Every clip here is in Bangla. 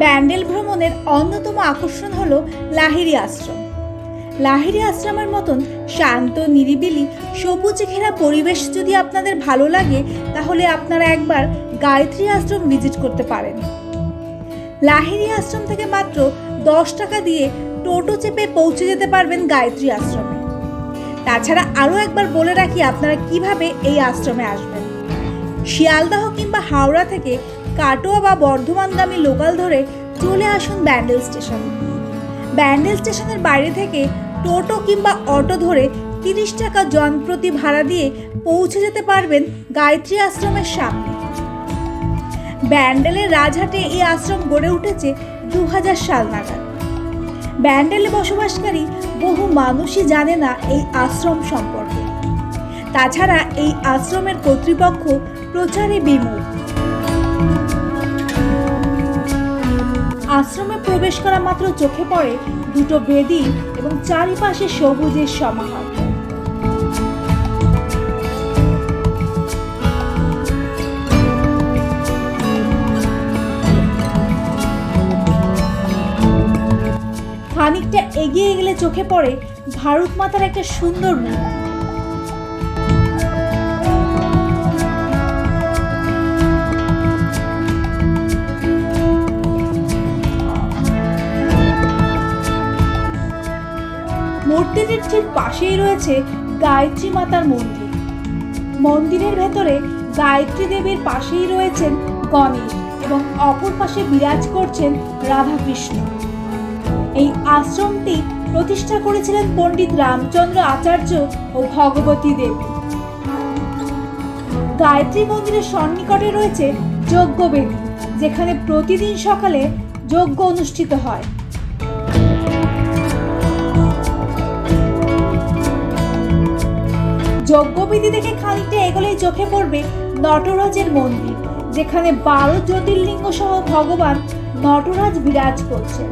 ব্যান্ডেল ভ্রমণের অন্যতম আকর্ষণ হলো লাহিড়ি আশ্রম। লাহিড়ি আশ্রমের মতন শান্ত, নিরিবিলি, সবুজে ঘেরা পরিবেশ যদি আপনাদের ভালো লাগে, তাহলে আপনারা একবার গায়ত্রী আশ্রম ভিজিট করতে পারেন। লাহিড়ি আশ্রম থেকে মাত্র দশ টাকা দিয়ে টোটো চেপে পৌঁছে যেতে পারবেন গায়ত্রী আশ্রমে। তাছাড়া আরও একবার বলে রাখি আপনারা কীভাবে এই আশ্রমে আসবেন। শিয়ালদাহ কিংবা হাওড়া থেকে কাটোয়া বা বর্ধমানগামী লোকাল ধরে চলে আসুন ব্যান্ডেল স্টেশন। ব্যান্ডেল স্টেশনের বাইরে থেকে টোটো কিংবা অটো ধরে তিরিশ টাকা জনপ্রতি ভাড়া দিয়ে পৌঁছে যেতে পারবেন গায়ত্রী আশ্রমের সামনে। ব্যান্ডেলের রাজহাটে এই আশ্রম গড়ে উঠেছে দু হাজার সাল নাগাদ। ব্যান্ডেলে বসবাসকারী বহু মানুষই জানে না এই আশ্রম সম্পর্কে। তাছাড়া এই আশ্রমের কর্তৃপক্ষ প্রচারে বিমুখ আশ্রমে প্রবেশ করা মাত্র চোখে পড়ে দুটো বেদি এবং চারিপাশে সবুজের সমাহার। খানিকটা এগিয়ে গেলে চোখে পড়ে ভারত মাতার একটা সুন্দর মূর্তি মূর্তিটির ঠিক পাশেই রয়েছে গায়ত্রী মাতার মন্দির। মন্দিরের ভেতরে গায়ত্রী দেবীর পাশেই রয়েছেন গণেশ এবং অপর পাশে বিরাজ করছেন রাধাকৃষ্ণ। এই আশ্রমটি প্রতিষ্ঠা করেছিলেন পণ্ডিত রামচন্দ্র আচার্য ও ভগবতী দেবী। গায়ত্রী মন্দিরের সন্নিকটে রয়েছে যজ্ঞবেদী, যেখানে প্রতিদিন সকালে যজ্ঞ অনুষ্ঠিত হয়। যজ্ঞবিধি দেখে খানিকটা এগোলেই চোখে পড়বে নটরাজের মন্দির, যেখানে বারো জ্যোতির্লিঙ্গ সহ ভগবান নটরাজ বিরাজ করছেন।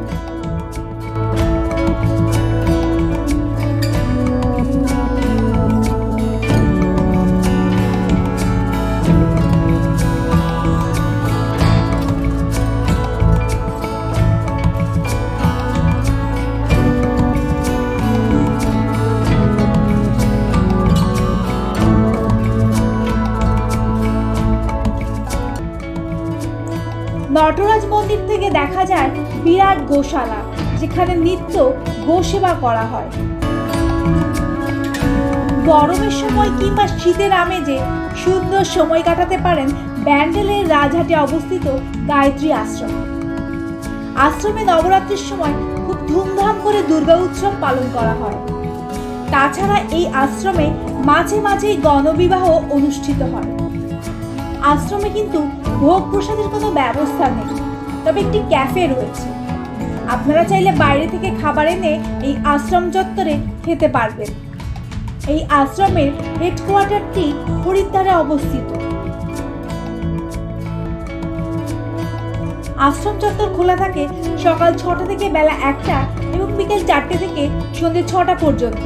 নটরাজ মন্দির থেকে দেখা যায় বিরাট গোশালা, যেখানে নিত্য গোসেবা করা হয়। গরমের সময় কিংবা শীতের আমেজে সুন্দর সময় কাটাতে পারেন ব্যান্ডেলের রাজহাটে অবস্থিত গায়ত্রী আশ্রম। আশ্রমে নবরাত্রির সময় খুব ধুমধাম করে দুর্গা উৎসব পালন করা হয়। তাছাড়া এই আশ্রমে মাঝে মাঝেই গণবিবাহ অনুষ্ঠিত হয়। আশ্রমে কিন্তু ভোগ প্রসাদের কোনো ব্যবস্থা নেই। তবে একটি ক্যাফে রয়েছে। আপনারা চাইলে বাইরে থেকে খাবার এনে এই আশ্রম চত্বরে খেতে পারবেন। এই আশ্রমের হেডকোয়ার্টারটি হরিদ্বারে অবস্থিত। আশ্রম চত্বর খোলা থাকে সকাল ছটা থেকে বেলা একটা এবং বিকেল চারটে থেকে সন্ধ্যে ছটা পর্যন্ত।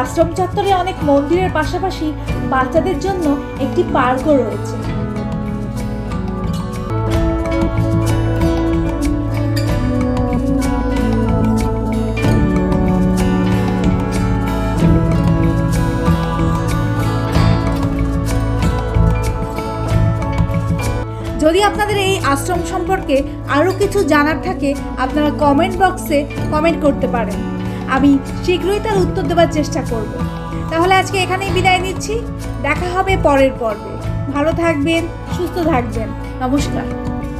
আশ্রম চত্বরে অনেক মন্দিরের পাশাপাশি বাচ্চাদের জন্য একটি পার্কও রয়েছে। যদি আপনাদের এই আশ্রম সম্পর্কে আরও কিছু জানার থাকে, আপনারা কমেন্ট বক্সে কমেন্ট করতে পারেন। আমি শীঘ্রই তার উত্তর দেওয়ার চেষ্টা করব। তাহলে আজকে এখানেই বিদায় নিচ্ছি। দেখা হবে পরের পর্বে। ভালো থাকবেন, সুস্থ থাকবেন। নমস্কার।